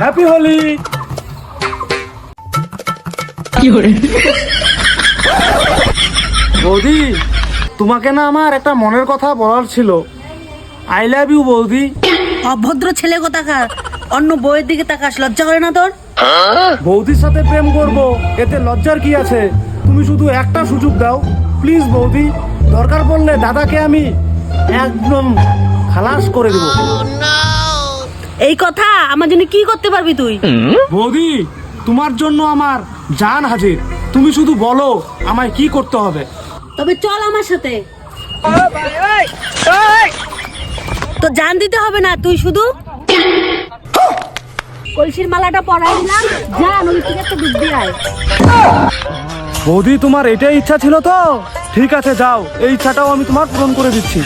Happy Holi বৌদি তোমাকে না আমার একটা মনের কথা বলার ছিল। আই লাভ ইউ বৌদি। অভদ্র ছেলে কোথাকার? অন্য বইয়ের দিকে তাকাস লজ্জা করে না তোর? বৌদির সাথে প্রেম করব এতে লজ্জার কি আছে? তুমি শুধু একটা সুযোগ দাও। প্লিজ বৌদি দরকার পড়লে দাদাকে আমি একদম খালাস করে দেবো। এই কথা আমার জন্য কি করতে পারবি তুই? বৌদি তোমার জন্য আমার জান হাজির। তুমি শুধু বলো আমায় কি করতে হবে। তবে চল আমার সাথে। তো জান দিতে হবে না তুই শুধু কলসির মালাটা পরাই দিলাম। যা নদীর থেকে একটা ডুব দিয়ে আয়। বৌদি তোমার এটাই ইচ্ছা ছিল তো? ঠিক আছে যাও। এই ইচ্ছাটাও আমি তোমার পূরণ করে দিচ্ছি।